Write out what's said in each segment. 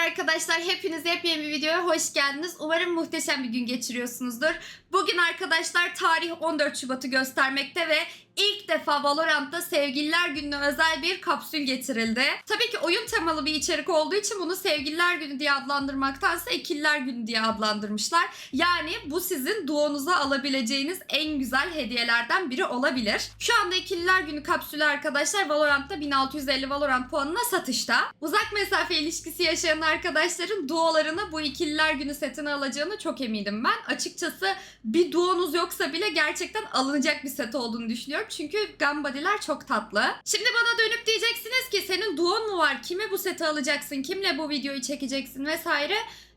arkadaşlar. Hepiniz yepyeni bir videoya hoş geldiniz. Umarım muhteşem bir gün geçiriyorsunuzdur. Bugün arkadaşlar tarih 14 Şubat'ı göstermekte ve ilk defa Valorant'ta Sevgililer Günü'ne özel bir kapsül getirildi. Tabii ki oyun temalı bir içerik olduğu için bunu Sevgililer Günü diye adlandırmaktansa İkililer Günü diye adlandırmışlar. Yani bu sizin duonuza alabileceğiniz en güzel hediyelerden biri olabilir. Şu anda İkililer Günü kapsülü arkadaşlar Valorant'ta 1650 Valorant puanına satışta. Uzak mesafe ilişkisi yaşayan arkadaşların duolarını bu İkililer Günü setini alacağını çok eminim ben. Açıkçası bir duonuz yoksa bile gerçekten alınacak bir set olduğunu düşünüyorum. Çünkü Gambadiler çok tatlı. Şimdi bana dönüp diyeceksiniz ki senin duon mu var? Kime bu seti alacaksın? Kimle bu videoyu çekeceksin vesaire.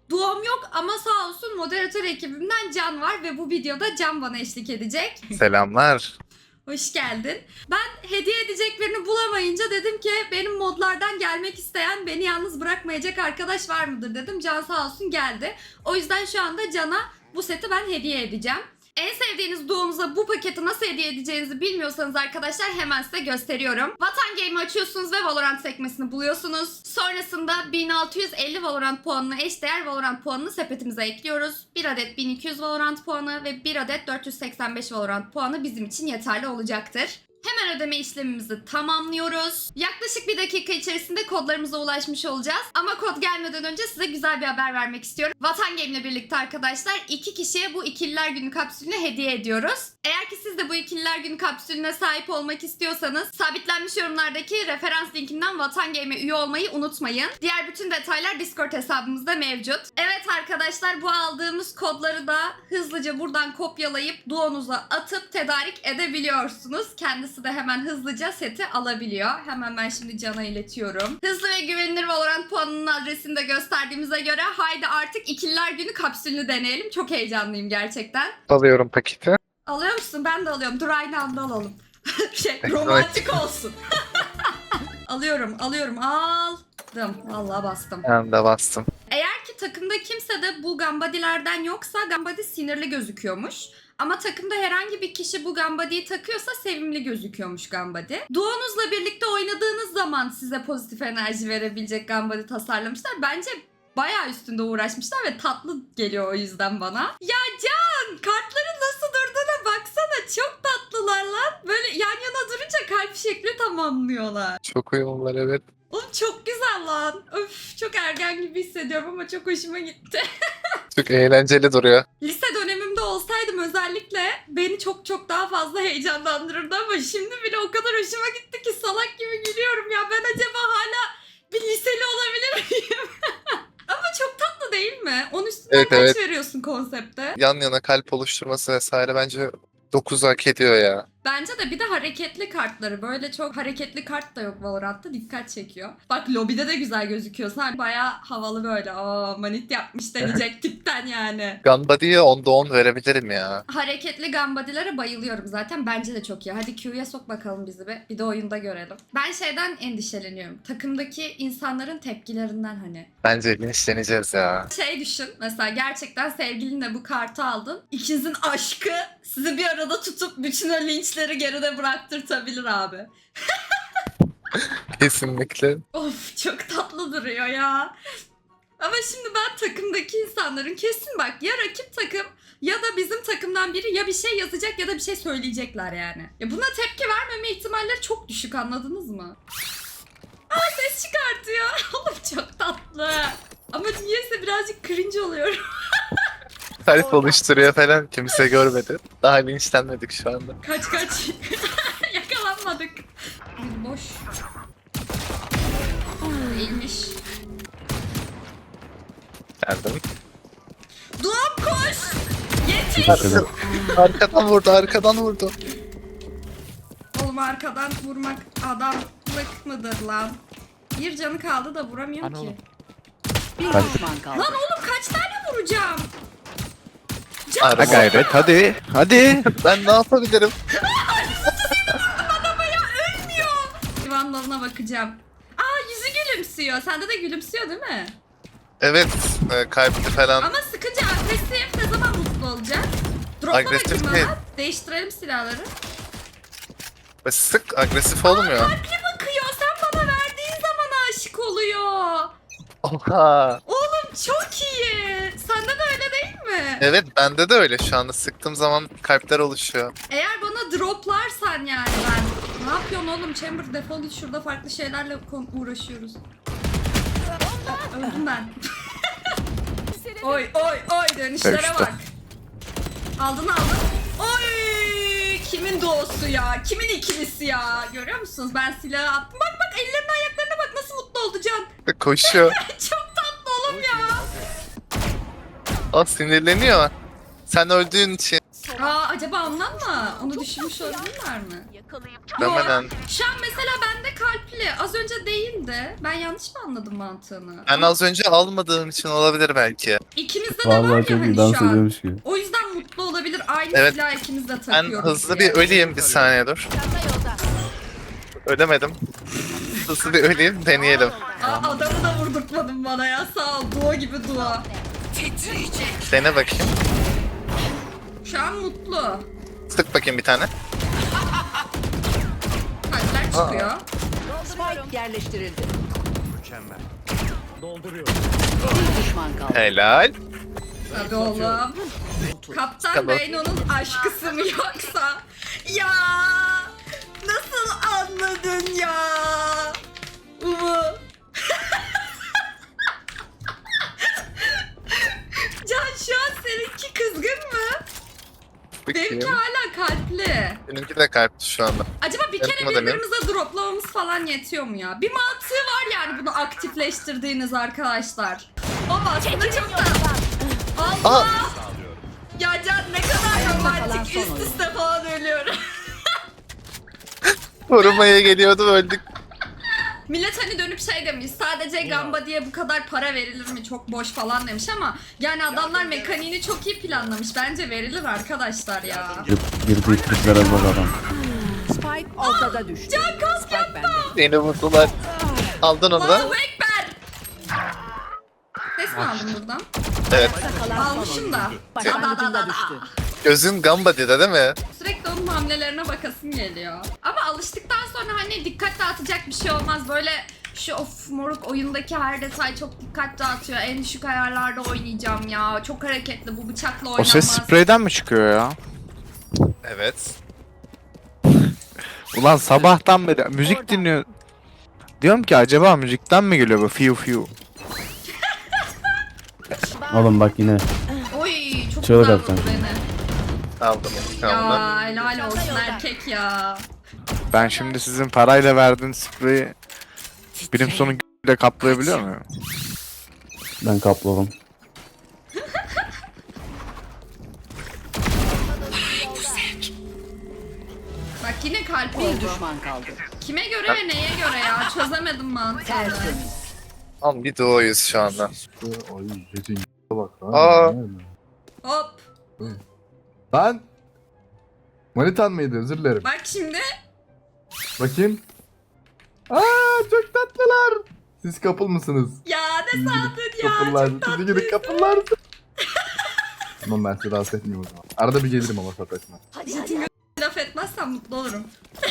Duom yok ama sağ olsun moderatör ekibimden Can var ve bu videoda Can bana eşlik edecek. Selamlar. Hoş geldin. Ben hediye edeceklerini bulamayınca dedim ki benim modlardan gelmek isteyen beni yalnız bırakmayacak arkadaş var mıdır dedim. Can sağ olsun geldi. O yüzden şu anda Can'a bu seti ben hediye edeceğim. En sevdiğiniz doğumuza bu paketi nasıl hediye edeceğinizi bilmiyorsanız arkadaşlar hemen size gösteriyorum. Vatan Game'i açıyorsunuz ve Valorant sekmesini buluyorsunuz. Sonrasında 1650 Valorant puanına eşdeğer Valorant puanını sepetimize ekliyoruz. 1 adet 1200 Valorant puanı ve 1 adet 485 Valorant puanı bizim için yeterli olacaktır. Hemen ödeme işlemimizi tamamlıyoruz. Yaklaşık bir dakika içerisinde kodlarımıza ulaşmış olacağız. Ama kod gelmeden önce size güzel bir haber vermek istiyorum. Vatan Game birlikte arkadaşlar iki kişiye bu ikililer günü kapsülünü hediye ediyoruz. Eğer ki siz de bu ikililer günü kapsülüne sahip olmak istiyorsanız sabitlenmiş yorumlardaki referans linkinden Vatan Game'e üye olmayı unutmayın. Diğer bütün detaylar Discord hesabımızda mevcut. Evet arkadaşlar bu aldığımız kodları da hızlıca buradan kopyalayıp duonuza atıp tedarik edebiliyorsunuz. Kendisi de hemen hızlıca seti alabiliyor. Hemen ben şimdi Can'a iletiyorum. Hızlı ve güvenilir Valorant puanının adresini de gösterdiğimize göre haydi artık ikililer günü kapsülünü deneyelim. Çok heyecanlıyım gerçekten. Alıyorum paketi. Alıyor musun? Ben de alıyorum. Dur aynı anda alalım. şey romantik olsun. alıyorum, alıyorum. Aldım. Vallahi bastım. Ben de bastım. Eğer ki takımda kimse de bu gambadilerden yoksa gambadi sinirli gözüküyormuş. Ama takımda herhangi bir kişi bu gambadiyi takıyorsa sevimli gözüküyormuş gambadi. Duonuzla birlikte oynadığınız zaman size pozitif enerji verebilecek gambadi tasarlamışlar. Bence bayağı üstünde uğraşmışlar ve tatlı geliyor o yüzden bana. Ya Can kartların nasıl durduğuna baksana çok tatlılar lan. Böyle yan yana durunca kalp şekli tamamlıyorlar. Çok uyumlular evet. Oğlum çok güzel lan. Öf çok ergen gibi hissediyorum ama çok hoşuma gitti. Çok eğlenceli duruyor. Lise dönemimde olsaydım özellikle beni çok çok daha fazla heyecanlandırırdı ama şimdi bile o kadar hoşuma gitti ki salak gibi gülüyorum ya. Ben acaba hala bir liseli olabilir miyim? ama çok tatlı değil mi? 10 üstünden Evet, kaç evet. veriyorsun konsepte? Yan yana kalp oluşturması vesaire bence 9 hak ediyor ya. Bence de bir de hareketli kartları. Böyle çok hareketli kart da yok Valorant'ta. Dikkat çekiyor. Bak lobide de güzel gözüküyorsun. Hani bayağı havalı böyle. Aa manit yapmış deneyecek tipten yani. Gunbody'ye 10'da 10 verebilirim ya. Hareketli gambadilere bayılıyorum zaten. Bence de çok iyi. Hadi Q'ya sok bakalım bizi be. Bir de oyunda görelim. Ben şeyden endişeleniyorum. Takımdaki insanların tepkilerinden hani. Bence linçleneceğiz ya. Şey düşün. Mesela gerçekten sevgilinle bu kartı aldın. İkinizin aşkı sizi bir arada tutup bütün o linçleri geride bıraktırtabilir abi. Kesinlikle. Of çok tatlı duruyor ya. Ama şimdi ben takımdaki insanların kesin bak ya rakip takım ya da bizim takımdan biri ya bir şey yazacak ya da bir şey söyleyecekler yani. Ya buna tepki vermeme ihtimalleri çok düşük anladınız mı? Aa ses çıkartıyor. Oğlum çok tatlı. Ama niyeyse birazcık cringe oluyorum. Kalp oluşturuyor falan kimse görmedi. Daha linçlenmedik şu anda. Kaç kaç. Yakalanmadık. Bir boş. Değilmiş. Geldim. Doğum koş. Yetiş. Arkadan vurdu arkadan vurdu. Oğlum arkadan vurmak adamlık mıdır lan? Bir canı kaldı da vuramıyorum ki. Bir düşman kaldı. Lan oğlum kaç tane vuracağım? Ara Ha gayret hadi hadi. Ben ne yapabilirim? Vandalına bakacağım. Aa yüzü gülümsüyor. Sende de gülümsüyor değil mi? Evet e, kalpli falan. Ama sıkıca agresif ne zaman mutlu olacak? Dropla Agresif bakayım değil. Değiştirelim silahları. Ve Sık agresif olmuyor. Kalpli bakıyor. Sen bana verdiğin zaman aşık oluyor. Oha. Çok iyi. Sende de öyle değil mi? Evet bende de öyle şu anda. Sıktığım zaman kalpler oluşuyor. Eğer bana droplarsan yani ben. Ne yapıyorsun oğlum? Chamber defol git şurada farklı şeylerle kon- uğraşıyoruz. Öldüm ben. oy oy oy dönüşlere İşte. bak. Aldın aldın. Oy kimin doğusu ya? Kimin ikilisi ya? Görüyor musunuz? Ben silahı attım. Bak bak ellerine ayaklarına bak nasıl mutlu oldu Can. Koşuyor. Çok tatlı oğlum ya. O sinirleniyor. Sen öldüğün için. Aa acaba ondan mı? Onu düşünmüş olabilirler mi? Demeden. Şu an mesela bende kalpli. Az önce değildi. Ben yanlış mı anladım mantığını? Ben az önce almadığım için olabilir belki. İkimizde de var Vallahi ya çok hani iyi dans şu an. ediyormuş gibi. O yüzden mutlu olabilir. Aynı Evet. silahı ikimiz de Ben takıyoruz hızlı diye. bir öleyim bir saniye dur. Ölemedim. Hızlı bir öleyim deneyelim. Aa, adamı da vurdurtmadın bana ya. Sağ ol. Dua gibi dua. Dene bakayım. Şu an mutlu. Sık bakayım bir tane. Kalpler çıkıyor. Spike yerleştirildi. Bir düşman kaldı. Helal. Hadi oğlum. Kaptan Tamam. Reyno'nun aşkısı mı yoksa? Ya nasıl anladın ya? Umu. Can şu an seninki kızgın mı? Benimki Bakayım. hala kalpli. Benimki de kalpti şu anda. Acaba bir kere Yapma demiyorum. birbirimize droplamamız falan yetiyor mu ya? Bir mantığı var yani bunu aktifleştirdiğiniz arkadaşlar. Ama aslında çok da... Allah! Aa! Ya Can ne kadar romantik üst üste falan ölüyorum. Korumaya geliyordum öldük. Millet hani dönüp şey demiş sadece gamba diye bu kadar para verilir mi çok boş falan demiş ama yani adamlar mekaniğini çok iyi planlamış bence verilir arkadaşlar ya. Gir- Girdiği triplere bak adam. Spike ortada düştü. Can kas Spike bende. Beni vurdular. Aldın onu da. Allahu Ekber! Ses mi aldın buradan? Evet. Almışım da. Da da da Başlangıcında da. düştü. Gözün Gambadi'de değil mi? Sürekli onun hamlelerine bakasım geliyor. Ama alıştıktan sonra hani dikkat dağıtacak bir şey olmaz. Böyle şu of moruk oyundaki her detay çok dikkat dağıtıyor. En düşük ayarlarda oynayacağım ya. Çok hareketli bu bıçakla O oynanmaz. ses spreyden mi çıkıyor ya? Evet. Ulan sabahtan beri müzik dinliyor. Diyorum ki acaba müzikten mi geliyor bu fiu fiu? Oğlum bak yine. Oy çok Çığlık güzel atacağım. vurdu beni. Aldım intikamını. Ya helal olsun erkek ya. Ben şimdi sizin parayla verdiğin spreyi bilim sonu ile kaplayabiliyor muyum? Ben kapladım. Bak yine kalp Bir oldu. düşman kaldı. Kime göre ve neye göre ya? Çözemedim mantığını. Tertemiz. Tam bir doğuyuz şu anda. Ay Jet'in bak lan. Aa. Hop. Lan! Manitan mıydı? Özür dilerim. Bak şimdi. Bakayım. Aa çok tatlılar. Siz kapıl mısınız? Ya ne sandın ya? Kapıllar. Çok Sizi gidip kapıllar. Tamam ben size rahatsız etmeyeyim o zaman. Arada bir gelirim ama sokakına. Laf etmezsen mutlu olurum.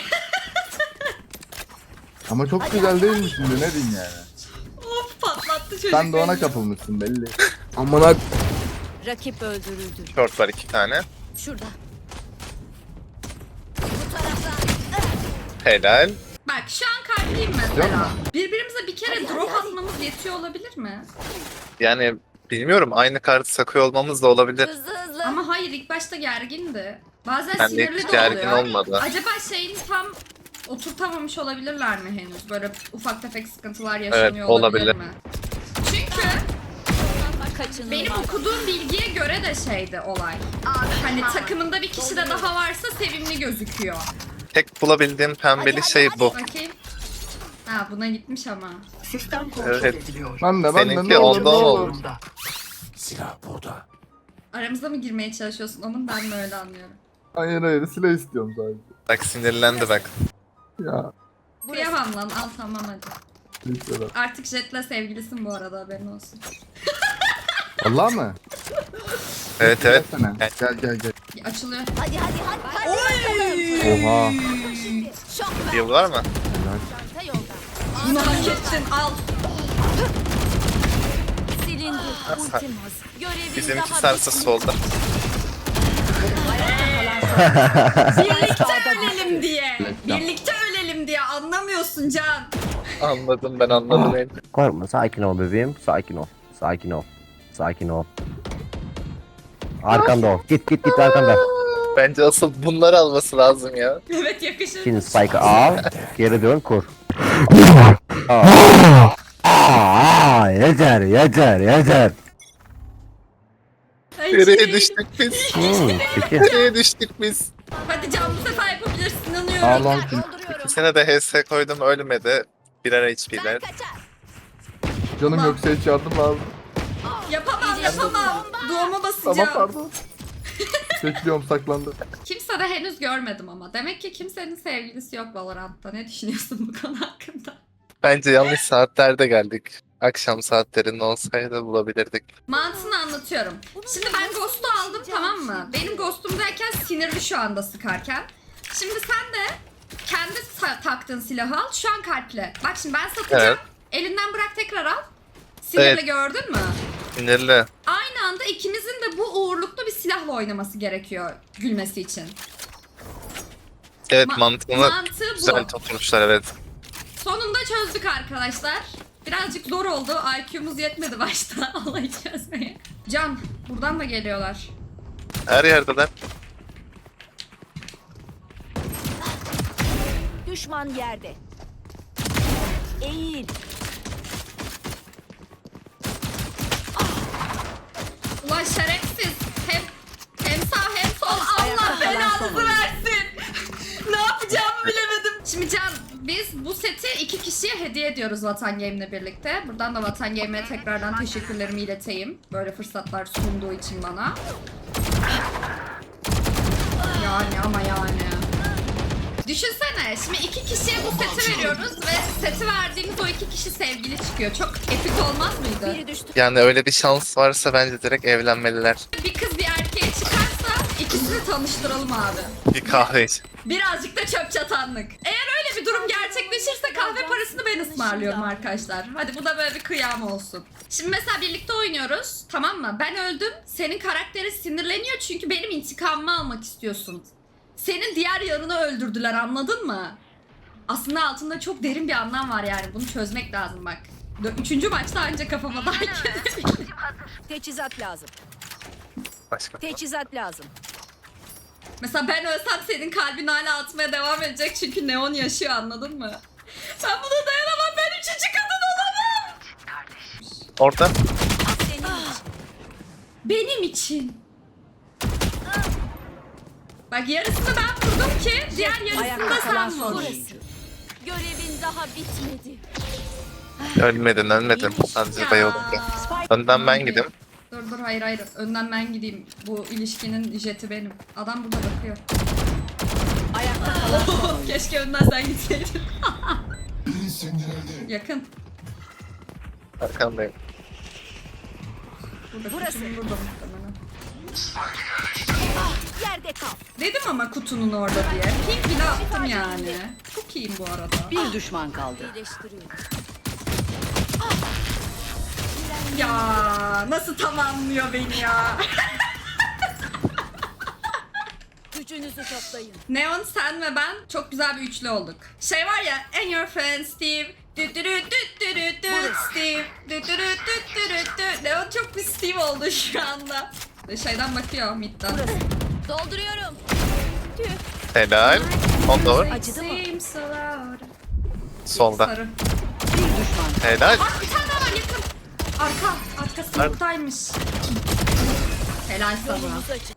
Ama çok güzel değil mi şimdi ne diyeyim yani. Of patlattı çocuk. Sen de ona kapılmışsın belli. Amına Rakip öldürüldü. Short var iki tane. Şurada. Helal. Bak şu an kalpliyim mesela. Birbirimize bir kere drop atmamız yetiyor olabilir mi? Yani bilmiyorum aynı kartı sakıyor olmamız da olabilir. Ama hayır ilk başta gergindi. Bazen Ben de sinirli hiç de gergin oluyor. olmadı. Acaba şeyini tam oturtamamış olabilirler mi henüz? Böyle ufak tefek sıkıntılar yaşanıyor olabilir, olabilir. mi? Çünkü benim okuduğum bilgiye göre de şeydi olay. Hani takımında bir kişi de daha varsa sevimli gözüküyor. Tek bulabildiğim pembeli şey bu. Bakayım. Ha buna gitmiş ama. Evet. Ben de ben de Seninki ne olur ne ondan olur. olmuş. Aramıza mı girmeye çalışıyorsun? Onun ben mi öyle anlıyorum? Hayır hayır silah istiyorum sadece. Bak sinirlendi bak. Ya. Kıyamam lan al tamam hadi. Lütfen. Artık Jet'le sevgilisin bu arada haberin olsun. Allah mı? Evet evet. Gelsene. Gel gel gel. Açılıyor. Oha. Yıl var mı? Bunu hak ettin al. Ultim hazır. Görevin Bizimki sarsa solda. Birlikte ölelim diye. Birlikte ölelim diye anlamıyorsun Can. Anladım ben anladım. Korkma sakin ol bebeğim. Sakin ol. Sakin ol. Sakin ol. Arkanda ol. Git git git arkanda. Bence asıl bunları alması lazım ya. Evet yakışır. Şimdi spike'ı al. Geri dön kur. Aa, Aa, yeter yeter yeter. Ay, Nereye şey. düştük biz? Hmm, peki. Nereye düştük biz? Hadi Can bu sefer yapabilirsin inanıyorum. Dolduruyorum. Bir sene de HS koydum ölmedi. Birer HP'ler. Canım yoksa hiç yardım lazım. Yapamam yapamam. Doğuma Tamam basacağım. pardon. Bekliyorum saklandı. Kimse de henüz görmedim ama. Demek ki kimsenin sevgilisi yok Valorant'ta. Ne düşünüyorsun bu konu hakkında? Bence yanlış saatlerde geldik. Akşam saatlerinde olsaydı bulabilirdik. Mantığını anlatıyorum. Şimdi ben Ghost'u aldım tamam mı? Benim Ghost'umdayken sinirli şu anda sıkarken. Şimdi sen de kendi sa- taktığın silahı al. Şu an kalple. Bak şimdi ben satacağım. Evet. Elinden bırak tekrar al. Sinirli Evet. gördün mü? Sinirli. Aynı anda ikimizin de bu uğurluklu bir silahla oynaması gerekiyor gülmesi için. Evet Ma- mantığını mantığı bu. güzel tutmuşlar evet. Sonunda çözdük arkadaşlar. Birazcık zor oldu. IQ'muz yetmedi başta olayı çözmeye. Can, buradan da geliyorlar. Her yerdeler. Düşman yerde. Eğil. Ulan şerefsiz. Hem hem sağ hem sol. Allah belanızı versin. ne yapacağımı bilemedim. Şimdi Can biz bu seti iki kişiye hediye ediyoruz Vatan Game'le birlikte. Buradan da Vatan Game'e tekrardan teşekkürlerimi ileteyim. Böyle fırsatlar sunduğu için bana. Yani ama yani. Şimdi iki kişiye bu seti veriyoruz ve seti verdiğimiz o iki kişi sevgili çıkıyor. Çok epik olmaz mıydı? Biri düştü. Yani öyle bir şans varsa bence direkt evlenmeliler. Bir kız bir erkeğe çıkarsa ikisini tanıştıralım abi. Bir kahve iç. Birazcık da çöp çatanlık. Eğer öyle bir durum gerçekleşirse kahve parasını ben ısmarlıyorum arkadaşlar. Hadi bu da böyle bir kıyam olsun. Şimdi mesela birlikte oynuyoruz tamam mı? Ben öldüm. Senin karakterin sinirleniyor çünkü benim intikamımı almak istiyorsun. Senin diğer yarını öldürdüler anladın mı? Aslında altında çok derin bir anlam var yani. Bunu çözmek lazım bak. Üçüncü maçta ancak kafama daha Teçhizat lazım. Başka. Teçhizat lazım. Mesela ben ölsem senin kalbin hala atmaya devam edecek çünkü Neon yaşıyor anladın mı? Ben buna dayanamam ben üçüncü kadın olamam. İçin. Benim için. Bak yarısını ben vurdum ki diğer yarısını da sen vur. Görevin daha bitmedi. Ölmedin ölmedin. Sadece bayıldım. Önden ben gideyim. Dur dur hayır hayır önden ben gideyim. Bu ilişkinin jeti benim. Adam burada bakıyor. ayakta kalan. Keşke önden sen gitseydin. Yakın. Arkandayım. Burada Burası. burada muhtemelen. Yerde kal. Dedim ama kutunun orada diye. Pink bile attım yani. Çok iyiyim bu arada. Bir düşman kaldı. İyileştiriyorum. Ya nasıl tamamlıyor beni ya? Gücünüzü toplayın. Neon sen ve ben çok güzel bir üçlü olduk. Şey var ya and your friend Steve düdürü düdürü dü Steve düdürü düdürü dü Neon çok bir Steve oldu şu anda. Şeyden bakıyor midden. Dolduruyorum. Helal. On da var. Acıdı mı? Solda. Sarı. Helal. Bak bir tane daha var yakın. Arka. Arkası Nerede? buradaymış. Helal sana. Yolumuz açık.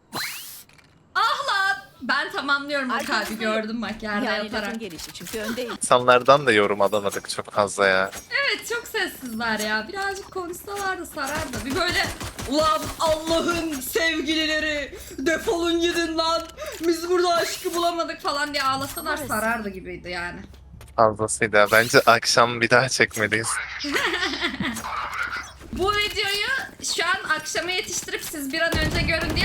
Ben tamamlıyorum bu kalbi Arkanızdayım. gördüm bak yerde Yani yatarak. lafın gelişi çünkü öndeyim. İnsanlardan da yorum alamadık çok fazla ya. Evet çok sessizler ya. Birazcık konuşsalar da sarardı. Bir böyle ulan Allah'ın sevgilileri defolun gidin lan. Biz burada aşkı bulamadık falan diye ağlasalar sarardı gibiydi yani. Fazlasıydı. Bence akşam bir daha çekmeliyiz. Bu videoyu şu an akşama yetiştirip siz bir an önce görün diye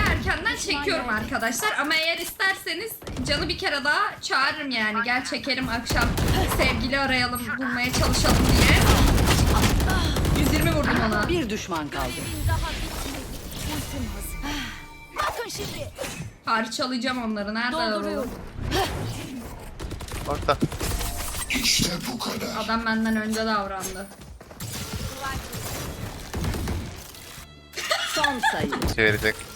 çekiyorum arkadaşlar. Ama eğer isterseniz Can'ı bir kere daha çağırırım yani. Gel çekelim akşam sevgili arayalım bulmaya çalışalım diye. 120 vurdum Cana. Bir düşman kaldı. Bakın şimdi. Parçalayacağım onları. Nerede Dolduruyorum. Orta. Adam benden önce davrandı. Son sayı. Çevirecek.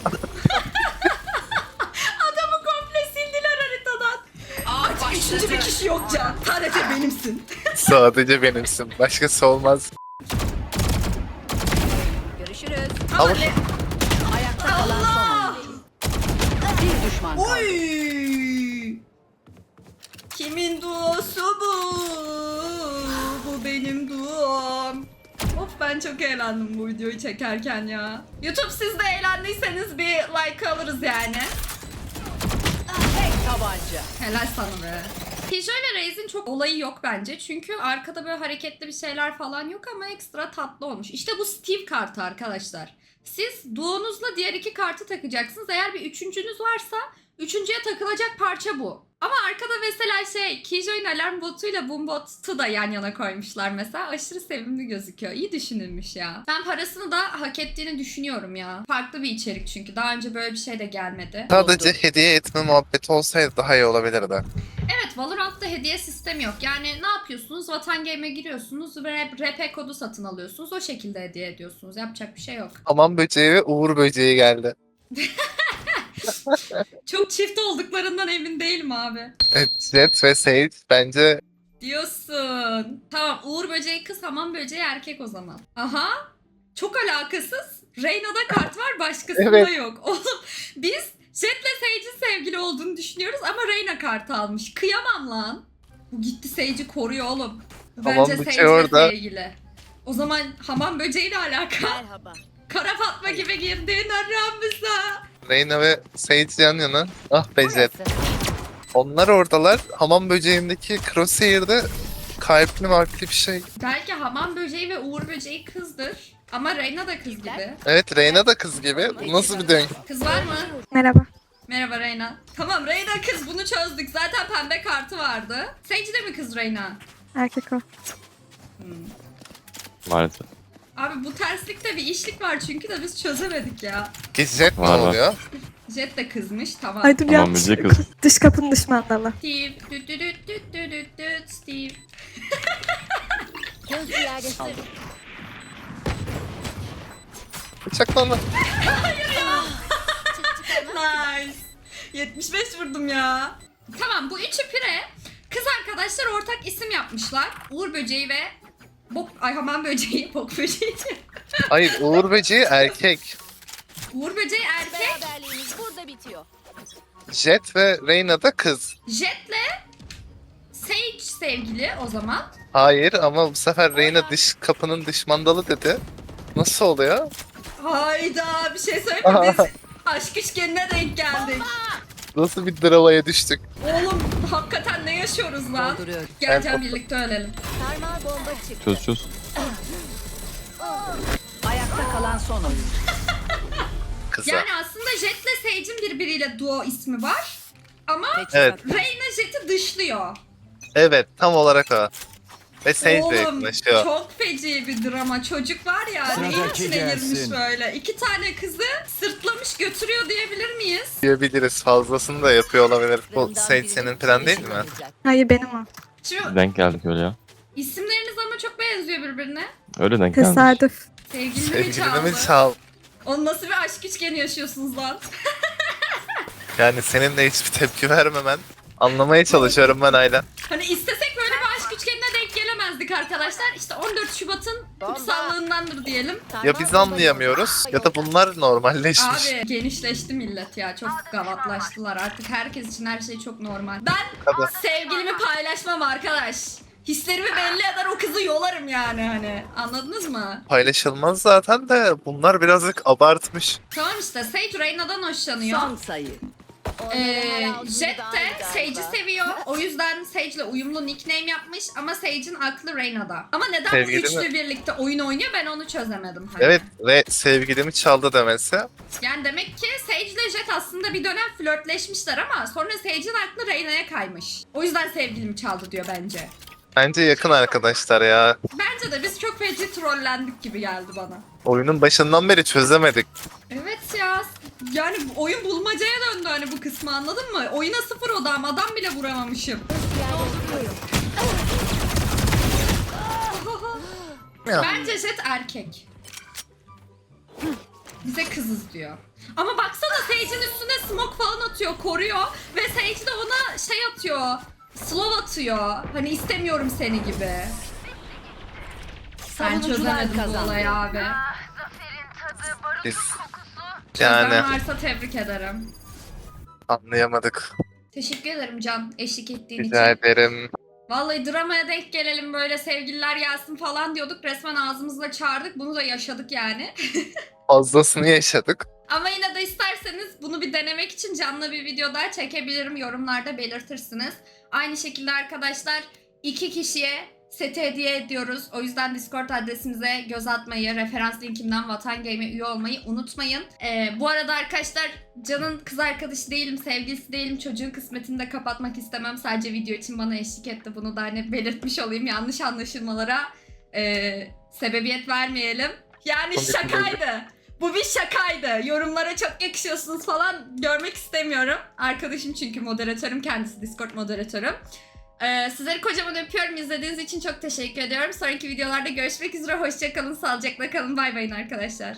Adamı komple sildiler haritadan. Aa, üçüncü bir kişi yok Can. Sadece benimsin. Sadece benimsin. Başkası olmaz. Görüşürüz. Ama Ama- le- Ayakta kalan son oyuncu. Bir düşman kaldı. Oy! Kimin duosu bu? Bu benim duom. Ben çok eğlendim bu videoyu çekerken ya. YouTube siz de eğlendiyseniz bir like alırız yani. Tek tabanca. Helal sana be. Killjoy ve Raze'in çok olayı yok bence. Çünkü arkada böyle hareketli bir şeyler falan yok ama ekstra tatlı olmuş. İşte bu Steve kartı arkadaşlar. Siz duonuzla diğer iki kartı takacaksınız. Eğer bir üçüncünüz varsa üçüncüye takılacak parça bu. Ama arkada mesela şey Killjoy'un alarm botuyla Boombot'u da yan yana koymuşlar mesela. Aşırı sevimli gözüküyor. İyi düşünülmüş ya. Ben parasını da hak ettiğini düşünüyorum ya. Farklı bir içerik çünkü. Daha önce böyle bir şey de gelmedi. Sadece hediye etme muhabbeti olsaydı daha iyi olabilirdi. Evet Valorant'ta hediye sistemi yok. Yani ne yapıyorsunuz? Vatan Game'e giriyorsunuz ve RP kodu satın alıyorsunuz. O şekilde hediye ediyorsunuz. Yapacak bir şey yok. Hamam böceği ve uğur böceği geldi. Çok çift olduklarından emin değilim abi. Evet, Jet ve Sage bence Diyorsun. Tamam Uğur böceği kız, hamam böceği erkek o zaman. Aha. Çok alakasız. Reyna'da kart var başkasında Evet. yok. Oğlum biz Jet'le Sage'in sevgili olduğunu düşünüyoruz ama Reyna kartı almış. Kıyamam lan. Bu gitti Sage'i koruyor oğlum. Hamam Bence böceği Sage'le orada. sevgili. O zaman hamam böceğiyle alaka. Merhaba. Kara Fatma gibi girdin aramıza. Reyna ve Sage yan yana. Ah be Jet. Onlar oradalar. Hamam böceğindeki Crosshair'de kalpli markli bir şey. Belki hamam böceği ve uğur böceği kızdır. Ama Reyna da kız gibi. Evet Reyna da kız gibi. Bu nasıl bir döngü? Kız var mı? Merhaba. Merhaba Reyna. Tamam Reyna kız bunu çözdük. Zaten pembe kartı vardı. Sage de mi kız Reyna? Erkek o. Maalesef. Abi bu terslikte bir işlik var çünkü de biz çözemedik ya. Ki Jet ne Var, var. oluyor? Jet de kızmış tamam. Ay dur Tamam, yanlış. müzik kız. Dış kapının dış mandalı. Steve. Düt düt düt düt düt düt düt Steve. Gözü yerleştir. Bıçaklanma. Nice. 75 vurdum ya. Tamam bu üçü pire. Kız arkadaşlar ortak isim yapmışlar. Uğur böceği ve bok ay hamam böceği, bok böceği. Hayır Uğur böceği erkek. Uğur böceği erkek. Beraberliğimiz burada bitiyor. Jet ve Reyna da kız. Jet'le Sage sevgili o zaman. Hayır ama bu sefer Reyna dış kapının dış mandalı dedi. Nasıl oluyor? Hayda bir şey söyleyeyim mi? Biz aşk üçgenine denk geldik. Nasıl bir dramaya düştük? Oğlum hakikaten ne yaşıyoruz lan? Dolduruyorum. Geleceğim Ben- birlikte ölelim. Sarmal bomba çıktı. Çöz çöz. Ayakta kalan son. Kısa. Yani aslında Jet'le Sage'in birbiriyle duo ismi var. Ama Teçhizat. Evet. Reyna Jet'i dışlıyor. Evet tam olarak o. Ve Sage de Oğlum yakınlaşıyor. çok feci bir drama. Çocuk var ya neyin içine girmiş böyle. İki tane kızı sırtlamış götürüyor diyebilir miyiz? Diyebiliriz fazlasını da yapıyor olabilir. Bu Sage senin plan değil mi? Hayır benim o. Şimdi Denk geldik öyle ya. isimleriniz ama çok benziyor birbirine. Öyle denk geldik. Tesadüf. Sevgilini mi Sevgilini çaldı? çal? Onun nasıl bir aşk üçgeni yaşıyorsunuz lan? Yani senin de hiçbir tepki vermemen. Anlamaya çalışıyorum ben Ayla. Hani istesek böyle bir aşk üçgenine gelemezdik arkadaşlar. İşte 14 Şubat'ın kutsallığındandır diyelim. Ya biz anlayamıyoruz ya da bunlar normalleşmiş. Abi genişleşti millet ya. Çok gavatlaştılar. Artık herkes için her şey çok normal. Ben Tabii. sevgilimi paylaşmam arkadaş. Hislerimi belli eder o kızı yolarım yani hani. Anladınız mı? Paylaşılmaz zaten de bunlar birazcık abartmış. Tamam işte Sage Reyna'dan hoşlanıyor. Son sayı. Ee, Onların Jet daha de iyi Sage'i seviyor. O yüzden Sage'le uyumlu nickname yapmış ama Sage'in aklı Reyna'da. Ama neden Sevgili bu üçlü mi? birlikte oyun oynuyor ben onu çözemedim. Hani. Evet ve sevgilimi çaldı demesi. Yani demek ki Sage ile Jet aslında bir dönem flörtleşmişler ama sonra Sage'in aklı Reyna'ya kaymış. O yüzden sevgilimi çaldı diyor bence. Bence yakın arkadaşlar ya. Bence de biz çok feci trollendik gibi geldi bana. Oyunun başından beri çözemedik. Evet ya. Yani oyun bulmacaya döndü hani bu kısmı anladın mı? Oyuna sıfır odam adam bile vuramamışım. Ya. Bence Jet erkek. Bize kızız diyor. Ama baksana Sage'in üstüne smoke falan atıyor, koruyor. Ve Sage de ona şey atıyor. Slow atıyor. Hani istemiyorum seni gibi. Ben Savunucular çözemedim bu kazandı. olayı abi. Biz Çözen yani varsa tebrik ederim. anlayamadık. Teşekkür ederim Can eşlik ettiğin Rica için. ederim. Vallahi dramaya denk gelelim böyle sevgililer gelsin falan diyorduk. Resmen ağzımızla çağırdık. Bunu da yaşadık yani. Fazlasını yaşadık. Ama yine de isterseniz bunu bir denemek için canlı bir video daha çekebilirim. Yorumlarda belirtirsiniz. Aynı şekilde arkadaşlar iki kişiye seti hediye ediyoruz. O yüzden Discord adresimize göz atmayı, referans linkimden Vatan Game'e üye olmayı unutmayın. Ee, bu arada arkadaşlar Can'ın kız arkadaşı değilim, sevgilisi değilim. Çocuğun kısmetini de kapatmak istemem. Sadece video için bana eşlik etti. Bunu da hani belirtmiş olayım. Yanlış anlaşılmalara ee, sebebiyet vermeyelim. Yani şakaydı. Bu bir şakaydı. Yorumlara çok yakışıyorsunuz falan görmek istemiyorum. Arkadaşım çünkü moderatörüm kendisi Discord moderatörüm. Ee, sizleri kocaman öpüyorum. İzlediğiniz için çok teşekkür ediyorum. Sonraki videolarda görüşmek üzere. Hoşçakalın. Sağlıcakla kalın. Bay bayın arkadaşlar.